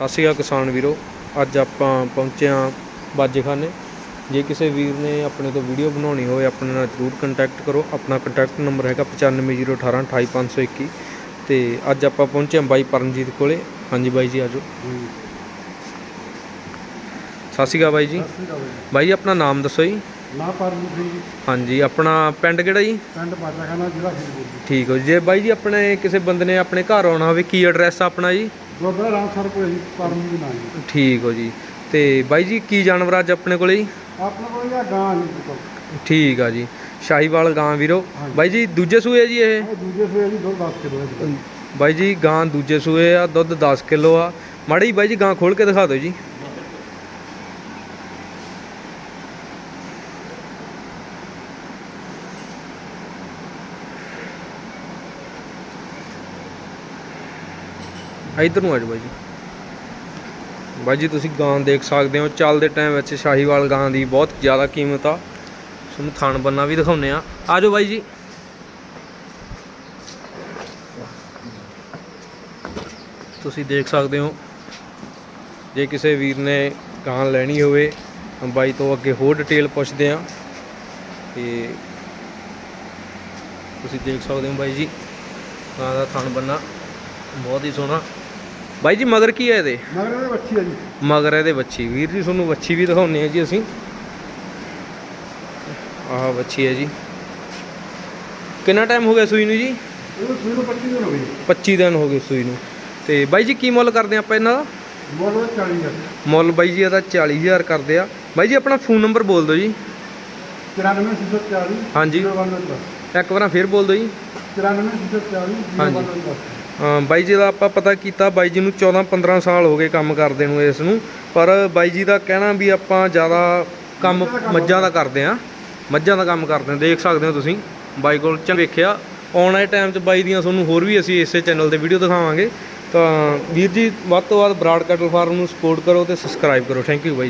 ਸਤਿ ਸ਼੍ਰੀ ਅਕਾਲ ਕਿਸਾਨ ਵੀਰੋ ਅੱਜ ਆਪਾਂ ਪਹੁੰਚੇ ਹਾਂ ਬਾਜੇਖਾਨੇ। ਜੇ ਕਿਸੇ ਵੀਰ ਨੇ ਆਪਣੇ ਤੋਂ ਵੀਡੀਓ ਬਣਾਉਣੀ ਹੋਵੇ ਆਪਣੇ ਨਾਲ ਜ਼ਰੂਰ ਕੰਟੈਕਟ ਕਰੋ। ਆਪਣਾ ਕੰਟੈਕਟ ਨੰਬਰ ਹੈਗਾ 9501 28521 ਤੇ ਅੱਜ ਆਪਾਂ ਪਹੁੰਚੇ ਹਾਂ ਬਾਈ ਪਰਮਜੀਤ ਕੋਲੇ। ਹਾਂਜੀ ਬਾਈ ਜੀ ਆਜੋ ਸਤਿ ਸ਼੍ਰੀ ਅਕਾਲ ਬਾਈ ਜੀ। ਬਾਈ ਜੀ। ਆਪਣਾ ਨਾਮ ਦੱਸੋ ਜੀ। ਨਾ ਪਰਮਜੀਤ ਸਿੰਘ ਜੀ। ਹਾਂਜੀ ਆਪਣਾ ਪਿੰਡ ਕਿਹੜਾ ਜੀ? ਪਿੰਡ ਬਾਜਾਖਾਨਾ ਜ਼ਿਲ੍ਹਾ ਠੀਕ ਹੋ ਜੀ। ਜੇ ਬਾਈ ਜੀ ਆਪਣੇ ਕਿਸੇ ਬੰਦੇ ਨੇ ਆਪਣੇ ਘਰ ਆਉਣਾ ਹੋਵੇ ਕੀ ਐਡਰੈਸ ਆਪਣਾ ਜੀ? ਗੁਰਦੁਆਰਾ ਰਾਮਸਰ ਕੋਲ ਜੀ ਪਰਮਜੀਤ ਨਾਂ ਜੀ ਠੀਕ ਹੋ ਜੀ। ਤੇ ਬਾਈ ਜੀ ਕੀ ਜਾਨਵਰ ਅੱਜ ਆਪਣੇ ਕੋਲੇ ਜੀ? ਆਪਣੇ ਕੋਲ ਇਹ ਗਾਂ ਜੀ ਠੀਕ ਆ ਜੀ। ਸ਼ਾਹੀਵਾਲ ਗਾਂ ਵੀਰੋ। ਬਾਈ ਜੀ ਦੂਜੇ ਸੂਏ ਜੀ ਇਹ? ਇਹ ਦੂਜੇ ਸੂਏ ਜੀ ਦੁੱਧ 10 ਕਿਲੋ ਹੈ ਜੀ। ਬਾਈ ਜੀ ਗਾਂ ਦੂਜੇ ਸੂਏ ਆ ਦੁੱਧ 10 ਕਿਲੋ ਆ। ਮਾੜੀ ਜੀ ਬਾਈ ਜੀ ਗਾਂ ਖੋਲ ਕੇ ਦਿਖਾ ਦਿਓ ਜੀ। ਇਧਰ ਨੂੰ ਆ ਜਾਓ ਬਾਈ ਜੀ। ਬਾਈ ਜੀ, ਤੁਸੀਂ ਗਾਂ ਦੇਖ ਸਕਦੇ ਹੋ, ਚੱਲਦੇ ਟਾਈਮ ਵਿੱਚ ਸ਼ਾਹੀਵਾਲ ਗਾਂ ਦੀ ਬਹੁਤ ਜ਼ਿਆਦਾ ਕੀਮਤ ਆ। ਤੁਹਾਨੂੰ ਥਾਣ ਬੰਨਾ ਵੀ ਦਿਖਾਉਨੇ ਆ। ਆ ਜਾਓ ਬਾਈ ਜੀ। ਤੁਸੀਂ ਦੇਖ ਸਕਦੇ ਹੋ, ਜੇ ਕਿਸੇ ਵੀਰ ਨੇ ਗਾਂ ਲੈਣੀ ਹੋਵੇ, ਤਾਂ ਬਾਈ ਤੋਂ ਅੱਗੇ ਹੋਰ ਡਿਟੇਲ ਪੁੱਛਦੇ ਆ। ਤੇ ਤੁਸੀਂ ਦੇਖ ਸਕਦੇ ਹੋ ਬਾਈ ਜੀ, ਗਾਂ ਦਾ ਥਣ ਬੰਨਾ ਬਹੁਤ ਹੀ ਸੋਹਣਾ। ਬਾਈ ਜੀ ਮਗਰ ਕੀ ਹੈ ਇਹਦੇ? ਮਗਰ ਇਹਦੇ ਬੱਚੀ ਹੈ ਜੀ। ਮਗਰ ਇਹਦੇ ਵੱਛੀ। ਵੀਰ ਜੀ ਤੁਹਾਨੂੰ ਵੱਛੀ ਵੀ ਦਿਖਾਉਨੇ ਆ ਜੀ ਅਸੀਂ। ਆਹ ਵੱਛੀ ਹੈ ਜੀ। ਕਿੰਨਾ ਟਾਈਮ ਹੋ ਗਿਆ ਸੂਈ ਨੂੰ ਜੀ? ਇਹ ਸੂਏ ਨੂੰ 25 ਦਿਨ ਹੋ ਗਏ। 25 ਦਿਨ ਹੋ ਗਏ ਸੂਈ ਨੂੰ। ਤੇ ਬਾਈ ਜੀ ਕੀ ਮੁੱਲ ਕਰਦੇ ਆਪਾਂ ਇਹਨਾਂ ਦਾ? ਮੁੱਲ 40 ਹੈ ਮੁੱਲ ਬਾਈ ਜੀ ਇਹਦਾ 40000 ਕਰਦੇ ਆ। ਬਾਈ ਜੀ ਆਪਣਾ ਫੋਨ ਨੰਬਰ ਬੋਲ ਦਿਓ ਜੀ। 94640 ਹਾਂਜੀ। 0110 ਇੱਕ ਵਾਰ ਫੇਰ ਬੋਲ ਦਿਓ ਜੀ। 94640 ਹਾਂਜੀ। ਬਾਈ ਜੀ ਦਾ ਆਪਾਂ ਪਤਾ ਕੀਤਾ, ਬਾਈ ਜੀ ਨੂੰ 14 15 ਸਾਲ ਹੋ ਗਏ ਕੰਮ ਕਰਦੇ ਨੂੰ ਇਸ ਨੂੰ, ਪਰ ਬਾਈ ਜੀ ਦਾ ਕਹਿਣਾ ਵੀ ਆਪਾਂ ਜ਼ਿਆਦਾ ਕੰਮ ਮੱਝਾਂ ਦਾ ਕਰਦੇ ਆ ਮੱਝਾਂ ਦਾ ਕੰਮ ਕਰਦੇ ਆ ਦੇਖ ਸਕਦੇ ਹੋ ਤੁਸੀਂ। ਬਾਈ ਕੋਲ ਚ ਵੇਖਿਆ। ਆਉਣ ਵਾਲੇ ਟਾਈਮ 'ਚ ਬਾਈ ਦੀਆਂ ਤੁਹਾਨੂੰ ਹੋਰ ਵੀ ਅਸੀਂ ਇਸੇ ਚੈਨਲ ਤੇ ਵੀਡੀਓ ਦਿਖਾਵਾਂਗੇ। ਤਾਂ ਵੀਰ ਜੀ, ਵੱਧ ਤੋਂ ਵੱਧ ਬਰਾਡ ਕੈਟਲ ਫਾਰਮ ਨੂੰ ਸਪੋਰਟ ਕਰੋ ਤੇ ਸਬਸਕ੍ਰਾਈਬ ਕਰੋ। Thank you by